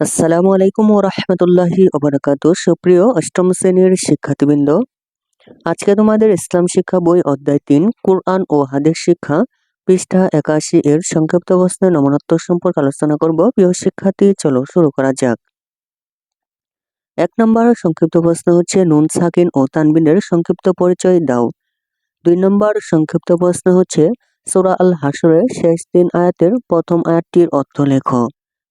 আসসালামু আলাইকুম ও রহমতুল্লাহি ওবরাকাত সুপ্রিয় অষ্টম শ্রেণির শিক্ষার্থীবৃন্দ, আজকে তোমাদের ইসলাম শিক্ষা বই অধ্যায় তিন, কোরআন ও হাদিস শিক্ষা পৃষ্ঠা একাশি এর সংক্ষিপ্ত প্রশ্নের নমনত্ব সম্পর্কে আলোচনা করব। প্রিয় শিক্ষার্থী, চলো শুরু করা যাক। এক নম্বর সংক্ষিপ্ত প্রশ্ন হচ্ছে, নুন, সাকিন ও তানবিনের সংক্ষিপ্ত পরিচয় দাও। দুই নম্বর সংক্ষিপ্ত প্রশ্ন হচ্ছে, সোরা আল হাসরের শেষ তিন আয়াতের প্রথম আয়াতটির অর্থ লেখো।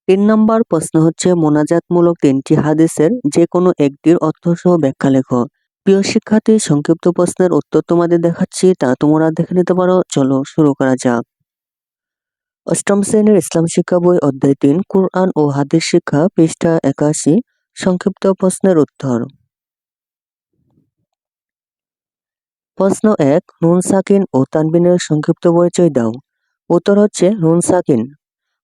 তিন নম্বর প্রশ্ন হচ্ছে মোনাজাতমূলক তিনটি হাদিসের যে কোনো একটির অর্থ সহ ব্যাখ্যা লেখো। প্রিয় শিক্ষার্থী, সংক্ষিপ্ত প্রশ্নের উত্তর তোমাদের দেখাচ্ছি, তা তোমরা দেখে নিতে পারো। চলো শুরু করা যাক। অষ্টম শ্রেণির ইসলাম শিক্ষা বই অধ্যায় তিন, কোরআন ও হাদিস শিক্ষা, পৃষ্ঠা একাশি, সংক্ষিপ্ত প্রশ্নের উত্তর। প্রশ্ন এক, নুন, সাকিন ও তানবিনের সংক্ষিপ্ত পরিচয় দাও। উত্তর হচ্ছে নুন, সাকিন।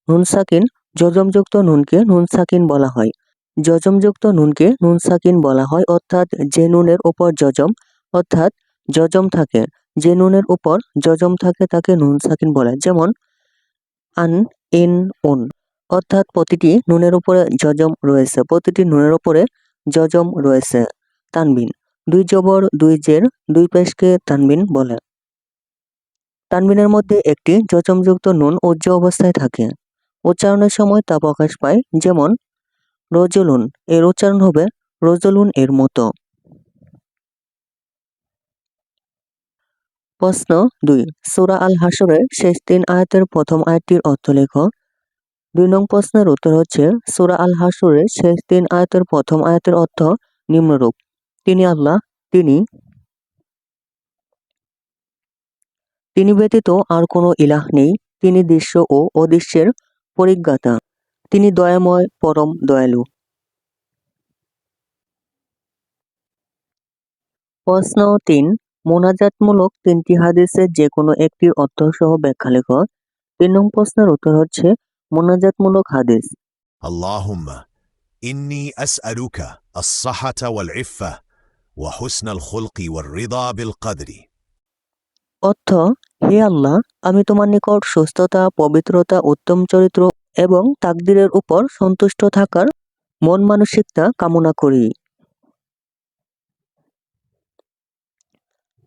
নুন, সাকিন যজমযুক্ত নুনকে নুন সাকিন বলা হয়। যজমযুক্ত নুনকে নুন সাকিন বলা হয়, অর্থাৎ যে নুনের উপর যজম, অর্থাৎ যজম থাকে। যে নুনের উপর যজম থাকে, তাকে নুন সাকিন বলে। যেমন, আন, ইন, উন। অর্থাৎ প্রতিটি নুনের উপরে যজম রয়েছে। প্রতিটি নুনের উপরে যজম রয়েছে তানবিন। দুই জবর, দুই জের, দুই পেশকে তানবিন বলে। তানবিনের মধ্যে একটি যজমযুক্ত নুন উজ্জ অবস্থায় থাকে। উচ্চারণের সময় তা প্রকাশ পায়, যেমন, রজলুন এর উচ্চারণ হবে, রজলুন এর মতো। প্রশ্ন দুই, সুরা আল হাসরের শেষ তিন আয়াতের প্রথম আয়াতটির অর্থ লেখ। দুই নং প্রশ্নের উত্তর হচ্ছে, সুরা আল হাসরের শেষ তিন আয়াতের প্রথম আয়াতের অর্থ নিম্নরূপ। তিনি আল্লাহ, তিনি তিনি ব্যতীত আর কোনো ইলাহ নেই। তিনি দৃশ্য ও অদৃশ্যের পরিজ্ঞাতা। তিনি দয়াময় পরম দয়ালু। প্রশ্ন তিন মোনাজাতমূলক তিনটি হাদিসের যে কোনো একটির অর্থ সহ ব্যাখ্যা লেখ। তিন নং প্রশ্নের উত্তর হচ্ছে মোনাজাতমূলক হাদিস। আল্লাহুম্মা ইন্নি আসআলুকা আস-সাহাতা ওয়াল ইফফা ওয়া হুসনাল খুলকি ওয়ার রিদা বিল কদরি অর্থ হে আল্লাহ, আমি তোমার নিকট সুস্থতা, পবিত্রতা, উত্তম চরিত্র এবং তাকদিরের উপর সন্তুষ্ট থাকার মন মানসিকতা কামনা করি।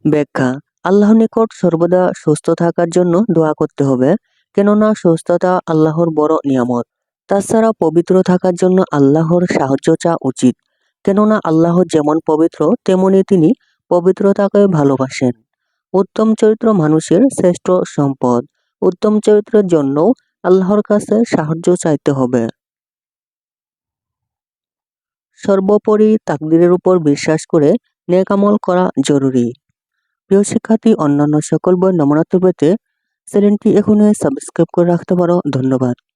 ব্যাখ্যা আল্লাহর নিকট সর্বদা সুস্থ থাকার জন্য দোয়া করতে হবে, কেননা সুস্থতা আল্লাহর বড় নিয়ামত। তাছাড়া পবিত্র থাকার জন্য আল্লাহর সাহায্য চা উচিত, কেননা আল্লাহ যেমন পবিত্র, তেমনি তিনি পবিত্রতাকে ভালোবাসেন। উত্তম চরিত্র মানুষের শ্রেষ্ঠ সম্পদ। উত্তম চরিত্রের জন্য আল্লাহর কাছে সাহায্য চাইতে হবে। সর্বোপরি তাকদিরের উপর বিশ্বাস করে নেকামল করা জরুরি। প্রিয় শিক্ষার্থী, অন্যান্য সকল বই নমনাত্ম পেতে চ্যানেলটি এখনই সাবস্ক্রাইব করে রাখতে পারো। ধন্যবাদ।